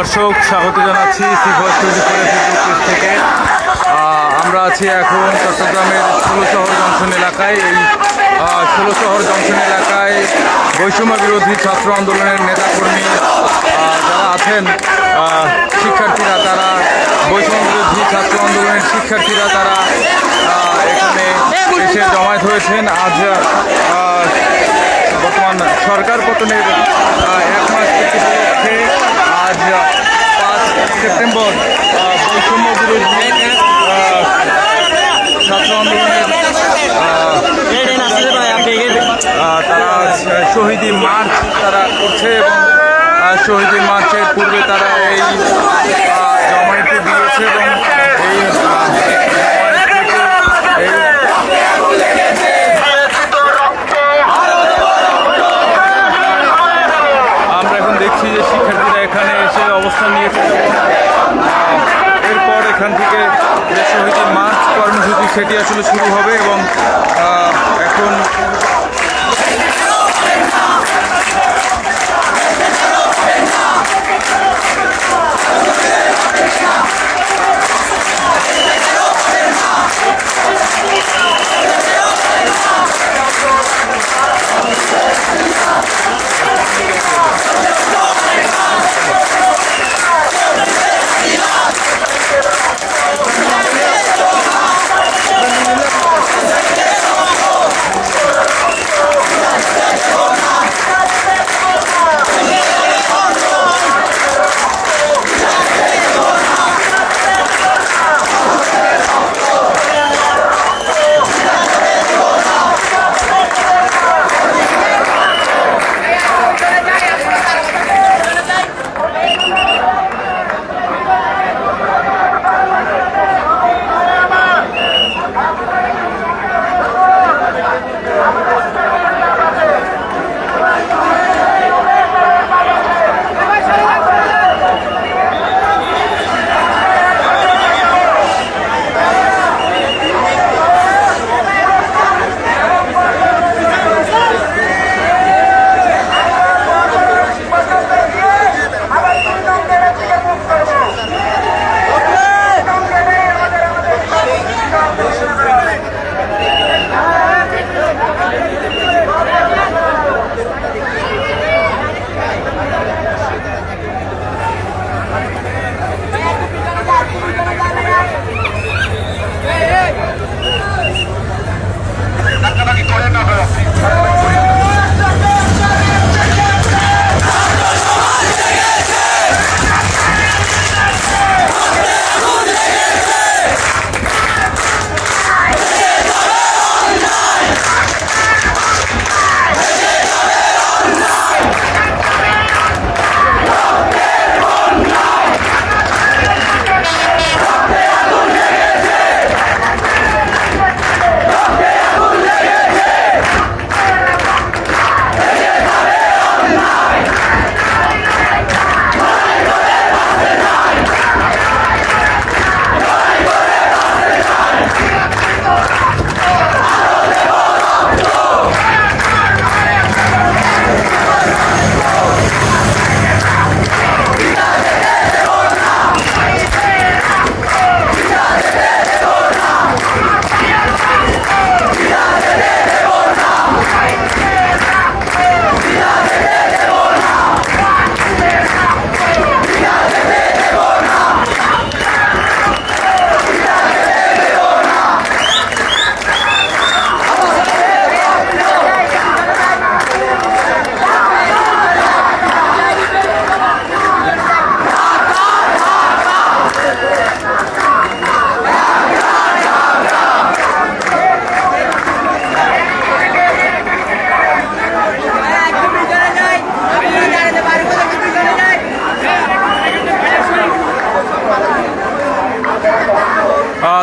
দর্শক, স্বাগত জানাচ্ছি থেকে। আমরা আছি এখন চট্টগ্রামের ষোলো শহর জংশন এলাকায়। এই ষোলো শহর জংশন এলাকায় বৈষম্য বিরোধী ছাত্র আন্দোলনের নেতাকর্মী যারা আছেন শিক্ষার্থীরা, তারা বৈষম্য বিরোধী ছাত্র আন্দোলনের শিক্ষার্থীরা, তারা এখানে এসে জমায়েত হয়েছেন। আজ বর্তমান সরকার পতনের এক মাস আজ পাঁচ সেপ্টেম্বর বৈষম্য বিরোধী ছাত্র আন্দোলনের তারা শহীদি মার্চ তারা করছে এবং শহীদি মার্চের পূর্বে তারা এই জমায়েতে দিয়েছে এবং এই আহ, জমায়েত থেকে এই আমরা এখন দেখছি যে শিক্ষার্থীরা এখানে এসে অবস্থান নিয়েছে এরপর এখান থেকে শহীদের মার্চ কর্মসূচি সেটি আসলে শুরু হবে এবং এখন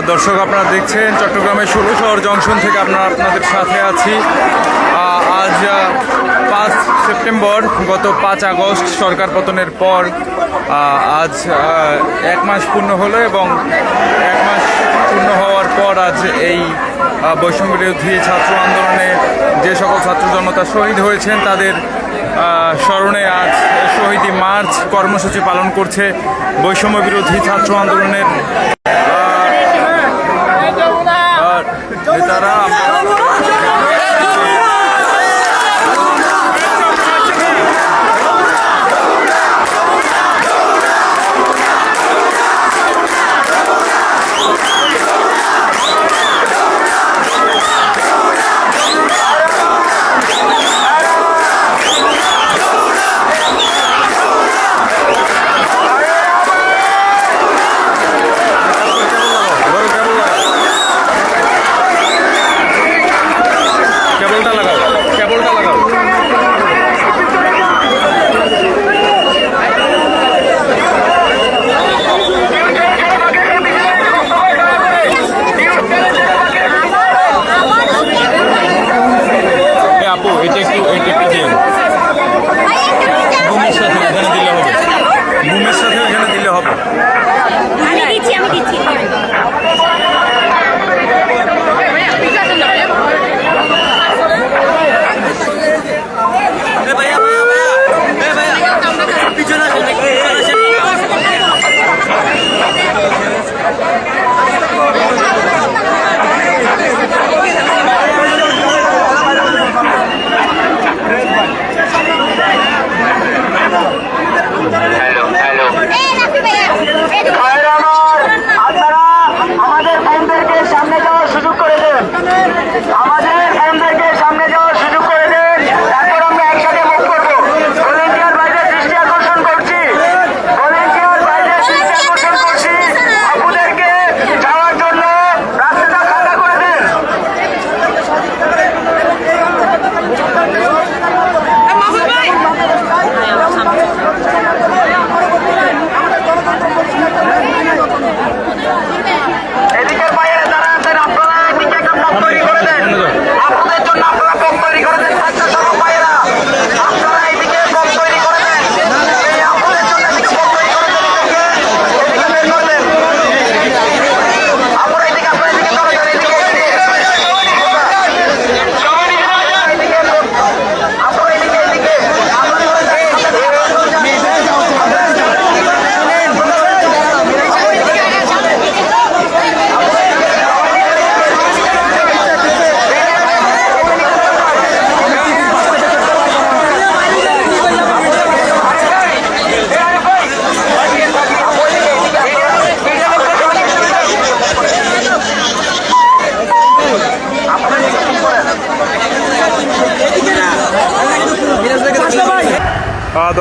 দর্শক, আপনারা দেখছেন চট্টগ্রামের ষোলো শহর জংশন থেকে আপনারা আপনাদের সাথে আছি। আজ পাঁচ সেপ্টেম্বর, গত পাঁচ আগস্ট সরকার পতনের পর আজ এক মাস পূর্ণ হলো এবং এক মাস পূর্ণ হওয়ার পর আজ এই বৈষম্য বিরোধী ছাত্র আন্দোলনে যে সকল ছাত্র জনতা শহীদ হয়েছেন, তাদের স্মরণে আজ শহীদি মার্চ কর্মসূচি পালন করছে বৈষম্য বিরোধী ছাত্র আন্দোলনের নেতারা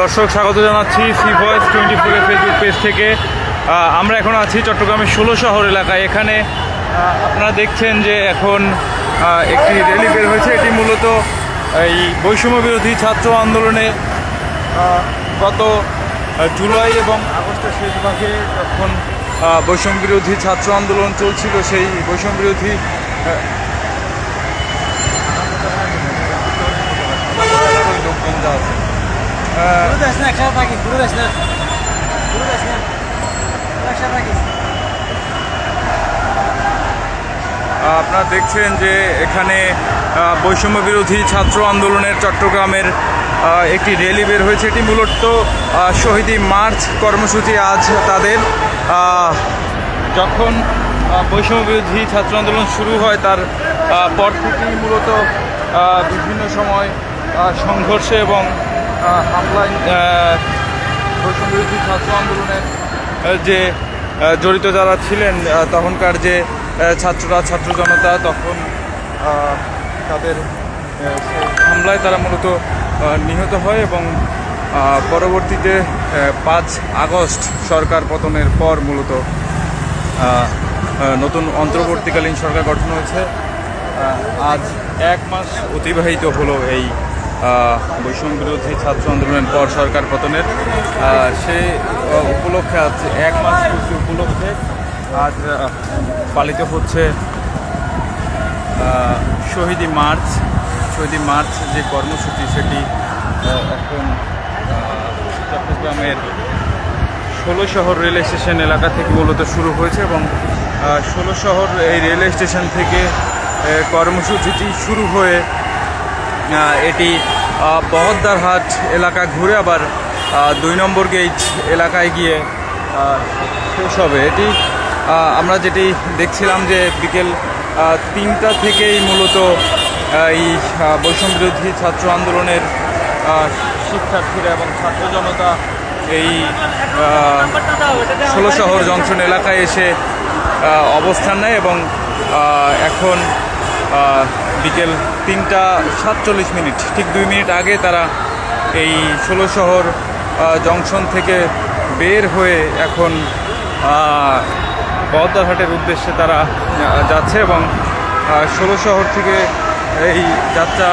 দর্শক, স্বাগত জানাচ্ছি সি ভয়েস টোয়েন্টি ফোরের ফেসবুক পেজ থেকে। আমরা এখন আছি চট্টগ্রামের ষোলো শহর এলাকায়। এখানে আপনারা দেখছেন যে এখন একটি র্যালি বের হয়েছে। এটি মূলত এই বৈষম্য বিরোধী ছাত্র আন্দোলনে গত জুলাই এবং আগস্টের শেষ ভাগে যখন বৈষম্য বিরোধী ছাত্র আন্দোলন চলছিল, সেই বৈষম্য বিরোধী আহ, লোকজন যা আছে আহ, আপনারা দেখছেন যে এখানে বৈষম্য বিরোধী ছাত্র আন্দোলনের চট্টগ্রামের একটি র্যালি বের হয়েছে। এটি মূলত শহীদি মার্চ কর্মসূচি আজ তাদের যখন বৈষম্য বিরোধী ছাত্র আন্দোলন শুরু হয়, তার পর থেকেই মূলত বিভিন্ন সময় সংঘর্ষে এবং ছাত্র আন্দোলনের যে জড়িত যারা ছিলেন তখনকার যে ছাত্ররা ছাত্র জনতা তখন তাদের হামলায় তারা মূলত নিহত হয় এবং পরবর্তীতে পাঁচ আগস্ট সরকার পতনের পর মূলত নতুন অন্তর্বর্তীকালীন সরকার গঠন হয়েছে। আজ এক মাস অতিবাহিত হলো এই বৈষম্য বিরোধী ছাত্র আন্দোলনের পর সরকার পতনের। সে উপলক্ষে আজ এক মাস পূর্তি উপলক্ষে আজ পালিত হচ্ছে শহীদি মার্চ। শহীদি মার্চ যে কর্মসূচি সেটি এখন চট্টগ্রামের ষোলো শহর রেল স্টেশন এলাকা থেকে মূলত শুরু হয়েছে এবং ষোলো শহর এই রেল স্টেশন থেকে কর্মসূচিটি শুরু হয়ে এটি বহদ্দারহাট এলাকা ঘুরে আবার দুই নম্বর গেট এলাকায় গিয়ে শেষ হবে। এটি আমরা যেটি দেখছিলাম যে বিকেল তিনটা থেকেই মূলত এই আহ, বৈষম্য বিরোধী ছাত্র আন্দোলনের শিক্ষার্থীরা এবং ছাত্র জনতা এই ষোলো শহর জংশন এলাকায় এসে অবস্থান নেয় এবং এখন বিকেল তিনটা সাতচল্লিশ মিনিট। ঠিক দুই মিনিট আগে তারা এই ষোলো শহর জংশন থেকে বের হয়ে এখন বহদ্দারহাটের উদ্দেশ্যে তারা যাচ্ছে এবং ষোলো শহর থেকে এই যাত্রা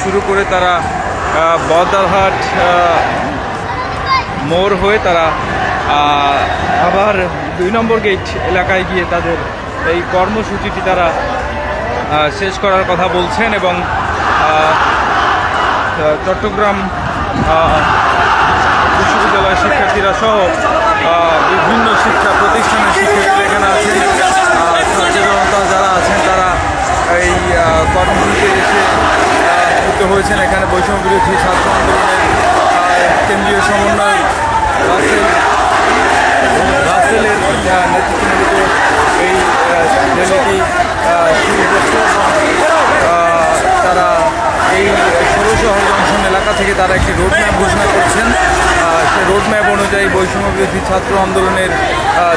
শুরু করে তারা বহদ্দারহাট মোড় হয়ে তারা আবার দুই নম্বর গেট এলাকায় গিয়ে তাদের এই কর্মসূচিটি তারা শেষ করার কথা বলছেন এবং চট্টগ্রাম বিশ্ববিদ্যালয়ের শিক্ষার্থীরা সহ বিভিন্ন শিক্ষা প্রতিষ্ঠানের শিক্ষার্থীরা এখানে আছেন। জনতা যারা আছেন, তারা এই কর্মসূচিতে এসে যুক্ত হয়েছেন। এখানে বৈষম্য বিরোধী ছাত্র আন্দোলনের কেন্দ্রীয় সমন্বয় রাসেল রাসেলের আহ, নেতৃত্বে মূলত এই আহ, র্যালিটি আহ, শুরু করছে এবং, আহ, তারা এই ষোলো শহর জংশন এলাকা থেকে তারা একটি রোড ম্যাপ ঘোষণা করছেন। সেই রোড ম্যাপ অনুযায়ী বৈষম্য বিরোধী ছাত্র আন্দোলনের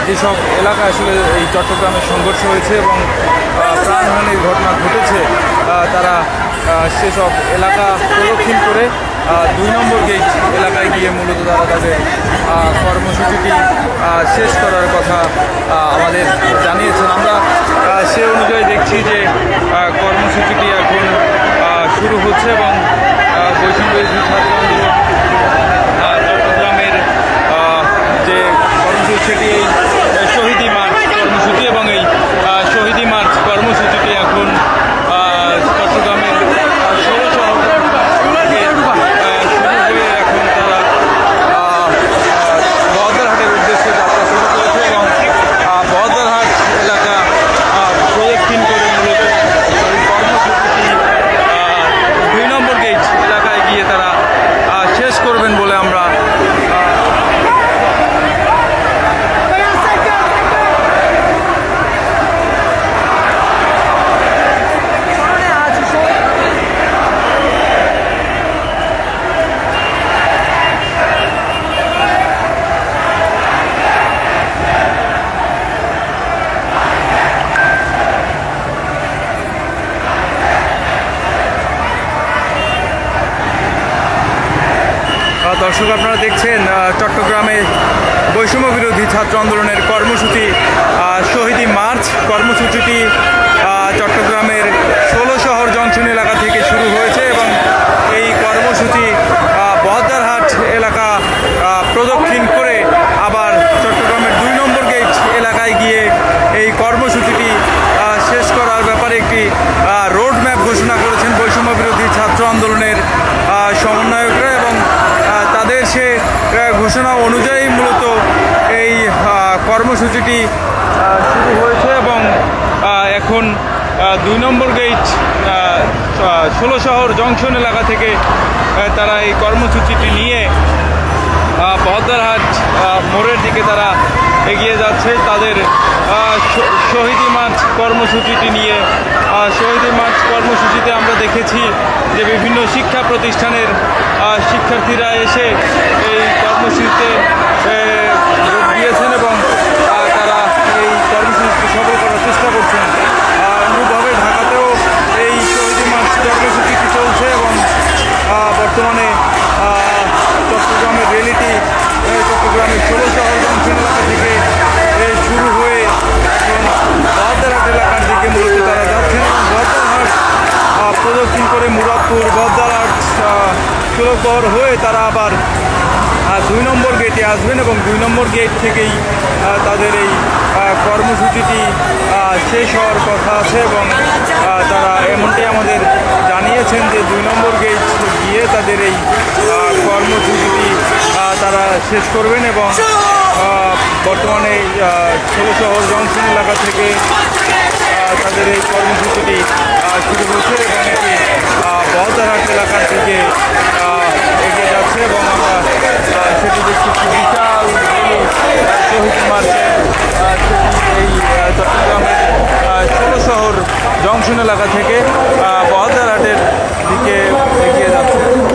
যেসব এলাকা আসলে এই চট্টগ্রামে সংঘর্ষ হয়েছে এবং প্রাণহানির ঘটনা ঘটেছে তারা সেসব এলাকা প্রদক্ষিণ করে দুই নম্বর গেট এলাকায় গিয়ে মূলত তারা তাদের কর্মসূচিটি শেষ করার কথা আমাদের জানিয়েছেন। আমরা সে অনুযায়ী দেখছি যে কর্মসূচিটি এখন শুরু হচ্ছে এবং বৈষম্য ছাত্র আন্দোলন চট্টগ্রামের যে কর্মসূচি সেটি এই আহ, শহীদি মার্চ কর্মসূচি এবং এই আহ, শহীদি মার্চ কর্মসূচিটি এখন আহ, চট্টগ্রামের ষোলো শহর থেকে, আহ, শুরু হয়ে এখন তারা আহ, আহ, বহদ্দারহাটের উদ্দেশ্যে যাত্রা শুরু করেছে এবং আহ, বহদ্দারহাট এলাকা আহ, প্রদক্ষিণ করে মূলত এই কর্মসূচিটি আহ, দুই নম্বর গেট এলাকায় গিয়ে তারা আহ, শেষ করবেন বলে আমরা আহ, আহ, দর্শক আপনারা দেখছেন চট্টগ্রামে বৈষম্য বিরোধী ছাত্র আন্দোলনের কর্মসূচি শহীদি মার্চ কর্মসূচিটি আহ, চট্টগ্রামের ষোলো শহর জংশন এলাকা থেকে শুরু হয়েছে এবং এই কর্মসূচি আহ, বহদ্দারহাট এলাকা আহ, প্রদক্ষিণ করে আবার চট্টগ্রামের দুই নম্বর গেট এলাকায় গিয়ে এই কর্মসূচিটি আহ, শেষ করার ব্যাপারে একটি রোড ম্যাপ ঘোষণা করেছেন বৈষম্য বিরোধী ছাত্র আন্দোলনের আহ, সমন্বয়করা এবং আহ, তাদের সে আহ, ঘোষণা অনুযায়ী মূলত এই আহ, কর্মসূচিটি আহ, শুরু হয়েছে এবং আহ, এখন আহ, দুই নম্বর গেট ষোলো শহর জংশন এলাকা থেকে তারা এই কর্মসূচিটি নিয়ে বহদ্দারহাট মোড়ের দিকে তারা এগিয়ে যাচ্ছে। তাদের শহীদি মার্চ কর্মসূচিটি নিয়ে শহীদি মার্চ কর্মসূচিতে আমরা দেখেছি যে বিভিন্ন শিক্ষা প্রতিষ্ঠানের শিক্ষার্থীরা এসে এই কর্মসূচিতে যোগ দিয়েছেন এবং তারা এই কর্মসূচিটি সফল করার চেষ্টা করছেন। অনুরূপভাবে ঢাকাতেও এই শহীদি মার্চ কর্মসূচিটি চলছে। বর্তমানে চট্টগ্রামের রেলিটি চট্টগ্রামের ষোলো শহর জংশন এলাকা থেকে শুরু হয়ে এখন এলাকার দিকে মূলত তারা যাচ্ছেন এবং বহদ্দারহাট প্রদক্ষিণ করে মুরাদপুর বহদ্দারহাট সুরকর হয়ে তারা আবার দুই নম্বর গেটে আসবেন এবং দুই নম্বর গেট থেকেই তাদের এই কর্মসূচিটি শেষ হওয়ার কথা আছে এবং তারা এমনটি আমাদের জানিয়েছেন যে দুই নম্বর গেট গিয়ে তাদের এই কর্মসূচিটি তারা শেষ করবেন এবং বর্তমানে ষোলো শহর জংশন এলাকা থেকে তাদের এই কর্মসূচিটি শুরু হয়েছে এবং এটি বহদারহাট এলাকার দিকে এগিয়ে যাচ্ছে এবং আমরা সেটি দেখছি বিশাল শহীদ মার্কেট এই চট্টগ্রামের ষোলো শহর জংশন এলাকা থেকে বহদারহাটের দিকে এগিয়ে যাচ্ছে।